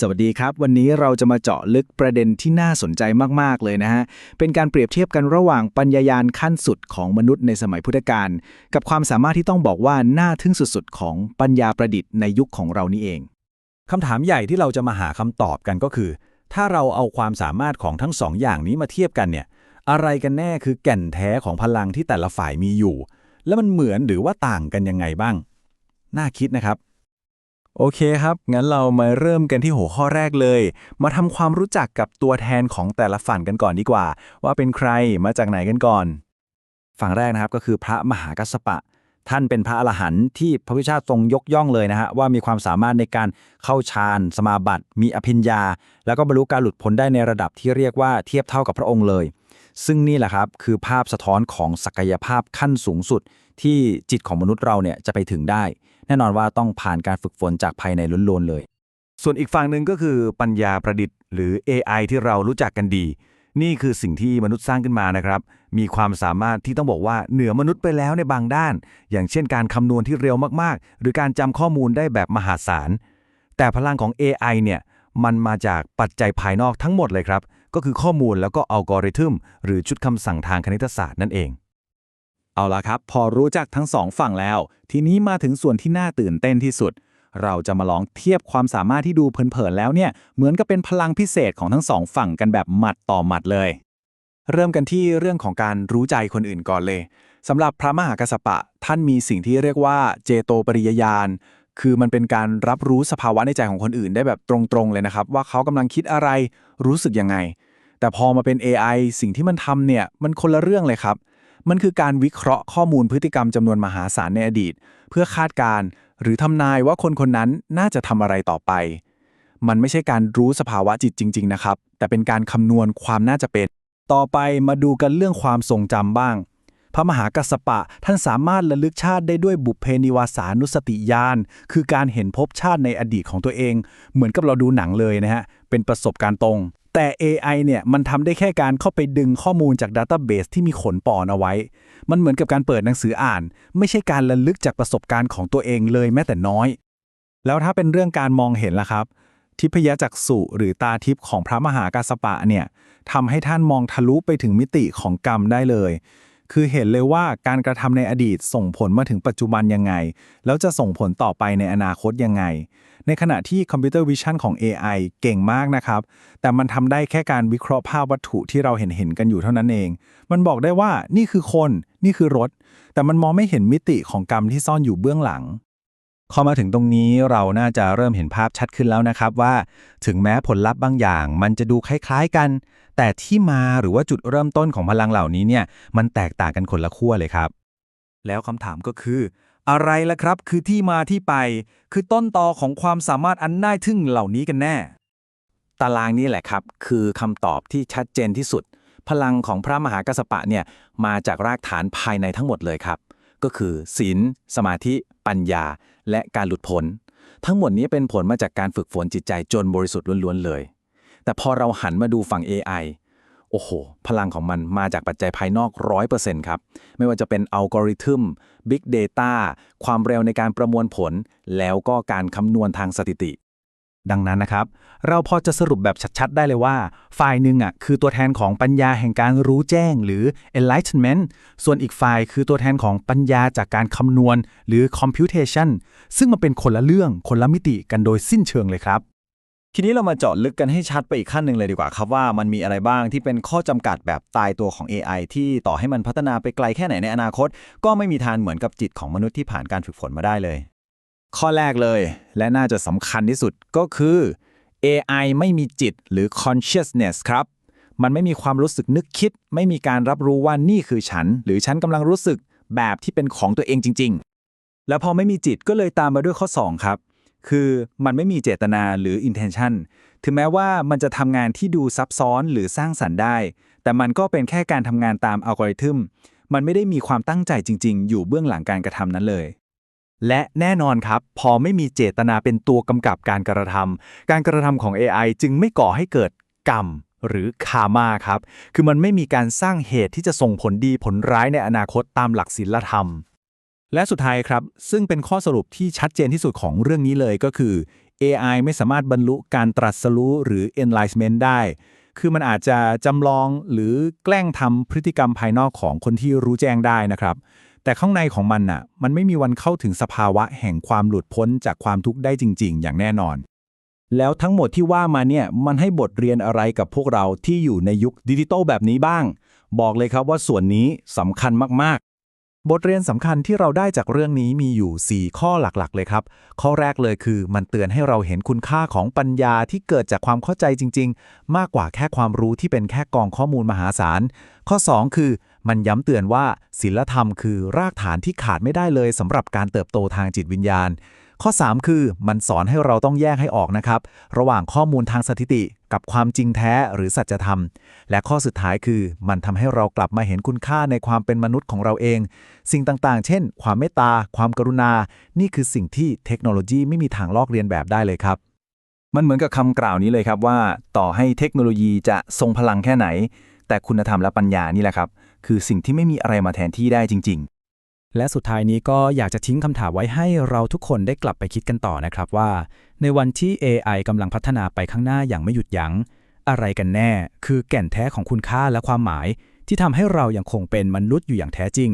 สวัสดีครับ วันนี้เราจะมาเจาะลึกประเด็นที่น่าสนใจมาก ๆ เลยนะฮะ เป็นการเปรียบเทียบกันระหว่างปัญญายาณขั้นสุดของมนุษย์ในสมัยพุทธกาลกับความสามารถที่ต้องบอกว่าน่าทึ่งสุด ๆ ของปัญญาประดิษฐ์ในยุคของเรานี่เองคำถามใหญ่ที่เราจะมาหาคำตอบกันก็คือ ถ้าเราเอาความสามารถของทั้งสองอย่างนี้มาเทียบกันเนี่ยอะไรกันแน่คือแก่นแท้ของพลังที่แต่ละฝ่ายมีอยู่ แล้วมันเหมือนหรือว่าต่างกันยังไงบ้าง น่าคิดนะครับ โอเคครับ งั้นเรามาเริ่มกันที่หัวข้อแรกเลย มาทำความรู้จักกับตัวแทนของแต่ละฝั่งกันก่อนดีกว่า ว่าเป็นใครมาจากไหนกันก่อน ฝั่งแรกนะครับก็คือพระมหากัสสปะ ท่านเป็นพระอรหันต์ที่พระพุทธเจ้าทรงยกย่องเลยนะฮะว่ามีความสามารถในการเข้าฌานสมาบัติ มีอภิญญา แล้วก็บรรลุการหลุดพ้นได้ในระดับที่เรียกว่าเทียบเท่ากับพระองค์เลย ซึ่งนี่แหละครับคือภาพสะท้อนของศักยภาพขั้นสูงสุด ที่จิตของมนุษย์เราเนี่ยจะไปถึงได้ แน่นอนว่าต้องผ่านการฝึกฝนจากภายในล้วนๆเลย ส่วนอีกฝั่งหนึ่งก็คือปัญญาประดิษฐ์ หรือ AI ที่เรารู้จักกันดี นี่คือสิ่งที่มนุษย์สร้างขึ้นมานะครับ มีความสามารถที่ต้องบอกว่าเหนือมนุษย์ไปแล้วในบางด้าน อย่างเช่นการคำนวณที่เร็วมากๆ หรือการจำข้อมูลได้แบบมหาศาล แต่พลังของ AI เนี่ย มันมาจากปัจจัยภายนอกทั้งหมดเลยครับ ก็คือข้อมูลแล้วก็อัลกอริทึม หรือชุดคำสั่งทางคณิตศาสตร์นั่นเอง เอาละครับ พอรู้จักทั้งสองฝั่งแล้ว ทีนี้มาถึงส่วนที่น่าตื่นเต้นที่สุด เราจะมาลองเทียบความสามารถที่ดูเผินๆแล้วเนี่ยเหมือนกับเป็นพลังพิเศษของทั้งสองฝั่งกันแบบหมัดต่อหมัดเลย เริ่มกันที่เรื่องของการรู้ใจคนอื่นก่อนเลยสำหรับพระมหากัสสปะท่านมีสิ่งที่เรียกว่าเจโตปริยญาณคือมันเป็นการรับรู้สภาวะในใจของคนอื่นได้แบบตรงๆเลยนะครับ ว่าเขากำลังคิดอะไรรู้สึกยังไง แต่พอมาเป็น AI สิ่งที่มันทำเนี่ยมันคนละเรื่องเลยครับ มันคือการวิเคราะห์ข้อมูลพฤติกรรมจำนวนมหาศาลในอดีต เพื่อคาดการณ์หรือทำนายว่าคนคนนั้นน่าจะทำอะไรต่อไป มันไม่ใช่การรู้สภาวะจิตจริง ๆ นะครับ แต่เป็นการคำนวณความน่าจะเป็น ต่อไปมาดูกันเรื่องความทรงจำบ้าง พระมหากัสสปะท่านสามารถระลึกชาติได้ด้วยบุพเพนิวาสานุสติญาณ คือการเห็นภพชาติในอดีตของตัวเอง เหมือนกับเราดูหนังเลยนะฮะ เป็นประสบการณ์ตรง แต่ AI เนี่ยมันทำได้แค่การเข้าไปดึงข้อมูลจากดัตต้าเบสที่มีขนปอนเอาไว้ มันเหมือนกับการเปิดหนังสืออ่าน ไม่ใช่การระลึกจากประสบการณ์ของตัวเองเลยแม้แต่น้อย แล้วถ้าเป็นเรื่องการมองเห็นล่ะครับ ทิพยจักษุหรือตาทิพย์ของพระมหากาสสปะเนี่ยทำให้ท่านมองทะลุไปถึงมิติของกรรมได้เลย คือเห็นเลยว่าการกระทำในอดีตส่งผลมาถึงปัจจุบันยังไง แล้วจะส่งผลต่อไปในอนาคตยังไง ในขณะที่คอมพิวเตอร์วิชั่นของ AI เก่งมากนะครับ แต่มันทำได้แค่การวิเคราะห์ภาพวัตถุที่เราเห็นเห็นกันอยู่เท่านั้นเอง มันบอกได้ว่านี่คือคน นี่คือรถ แต่มันมองไม่เห็นมิติของกรรมที่ซ่อนอยู่เบื้องหลัง พอมาถึงตรงนี้เราน่าจะเริ่มเห็นภาพชัดขึ้นแล้วนะครับว่า ถึงแม้ผลลัพธ์บางอย่าง มันจะดูคล้ายๆกัน แต่ที่มาหรือว่าจุดเริ่มต้นของพลังเหล่านี้เนี่ยมันแตกต่างกันคนละขั้วเลยครับ แล้วคำถามก็คือ อะไรล่ะครับ คือที่มาที่ไป คือต้นตอของความสามารถอันน่าทึ่งเหล่านี้กันแน่ ตารางนี้แหละครับ คือคำตอบที่ชัดเจนที่สุด พลังของพระมหากัสสปะเนี่ยมาจากรากฐานภายในทั้งหมดเลยครับ ก็คือศีลสมาธิ ปัญญา และการหลุดพ้น ทั้งหมดนี้เป็นผลมาจากการฝึกฝนจิตใจจนบริสุทธิ์ล้วนๆเลย แต่พอเราหันมาดูฝั่ง AI โอ้โห พลังของมันมาจากปัจจัยภายนอก 100%ครับ ไม่ว่าจะเป็นอัลกอริทึม Big Data ความเร็วในการประมวลผล แล้วก็การคำนวณทางสถิติ ดังนั้นนะครับ เราพอจะสรุปแบบชัดๆ ได้เลยว่า ฝ่ายหนึ่งอะคือตัวแทนของปัญญาแห่งการรู้แจ้งหรือ enlightenment ส่วนอีกฝ่ายคือตัวแทนของปัญญาจากการคำนวณ หรือ computation ซึ่งมันเป็นคนละเรื่องคนละมิติกันโดยสิ้นเชิงเลยครับ ทีนี้เรามาเจาะลึกกันให้ชัดไปอีกขั้นหนึ่งเลยดีกว่าครับว่ามันมีอะไรบ้างที่เป็นข้อจำกัดแบบตายตัวของ AI ที่ต่อให้มันพัฒนาไปไกลแค่ไหนในอนาคต ก็ไม่มีทางเหมือนกับจิตของมนุษย์ที่ผ่านการฝึกฝนมาได้เลย ข้อแรกเลย และน่าจะสำคัญที่สุดก็คือ AI ไม่มีจิตหรือ consciousness ครับ มันไม่มีความรู้สึกนึกคิด ไม่มีการรับรู้ว่านี่คือฉัน หรือฉันกำลังรู้สึกแบบที่เป็นของตัวเองจริง ๆ แล้วพอไม่มีจิตก็เลยตามมาด้วยข้อ 2 ครับ คือมันไม่มีเจตนาหรือ intention ถึงแม้ว่ามันจะทำงานที่ดูซับซ้อนหรือสร้างสรรค์ได้ แต่มันก็เป็นแค่การทำงานตามอัลกอริทึม มันไม่ได้มีความตั้งใจจริง ๆ อยู่เบื้องหลังการกระทำนั้นเลย และแน่นอนครับ พอไม่มีเจตนาเป็นตัวกำกับการกระทำการกระทำของ AI จึงไม่ก่อให้เกิดกรรมหรือคามาครับ คือมันไม่มีการสร้างเหตุที่จะส่งผลดีผลร้ายในอนาคตตามหลักศีลธรรม และสุดท้ายครับ ซึ่งเป็นข้อสรุปที่ชัดเจนที่สุดของเรื่องนี้เลยก็คือ AI ไม่สามารถบรรลุการตรัสรู้หรือ enlightenment ได้ คือมันอาจจะจำลองหรือแกล้งทำพฤติกรรมภายนอกของคนที่รู้แจ้งได้นะครับ แต่ข้างในของมันน่ะ มันไม่มีวันเข้าถึงสภาวะแห่งความหลุดพ้นจากความทุกข์ได้จริง ๆ อย่างแน่นอน แล้วทั้งหมดที่ว่ามาเนี่ย มันให้บทเรียนอะไรกับพวกเราที่อยู่ในยุคดิจิตอลแบบนี้บ้าง บอกเลยครับว่าส่วนนี้สำคัญมาก บทเรียนสำคัญที่เราได้จากเรื่องนี้มีอยู่ 4 ข้อหลักๆ เลยครับ ข้อแรกเลยคือมันเตือนให้เราเห็นคุณค่าของปัญญาที่เกิดจากความเข้าใจจริง ๆ มากกว่าแค่ความรู้ที่เป็นแค่กองข้อมูลมหาศาล ข้อ 2 คือ มันย้ำเตือนว่าศีลธรรมคือรากฐานที่ขาดไม่ได้เลยสำหรับการเติบโตทางจิตวิญญาณ ข้อ 3 คือมันสอนให้เราต้องแยกให้ออกนะครับ ระหว่างข้อมูลทางสถิติกับความจริงแท้หรือสัจธรรม และข้อสุดท้ายคือมันทำให้เรากลับมาเห็นคุณค่าในความเป็นมนุษย์ของเราเอง สิ่งต่างๆ เช่น ความเมตตา ความกรุณา นี่คือสิ่งที่เทคโนโลยีไม่มีทางลอกเรียนแบบได้เลยครับ มันเหมือนกับคำกล่าวนี้เลยครับว่า ต่อให้เทคโนโลยีจะทรงพลังแค่ไหน แต่คุณธรรมและปัญญานี่แหละครับ คือสิ่งที่ไม่มีอะไรมาแทนที่ได้จริง ๆ และสุดท้ายนี้ก็อยากจะทิ้งคำถามไว้ให้เราทุกคนได้กลับไปคิดกันต่อนะครับว่า ในวันที่ AI กำลังพัฒนาไปข้างหน้าอย่างไม่หยุดยัง้ง อะไรกันแน่ คือแก่นแท้ของคุณค่าและความหมาย ที่ทำให้เรายังคงเป็นมนุษย์อยู่อย่างแท้จริง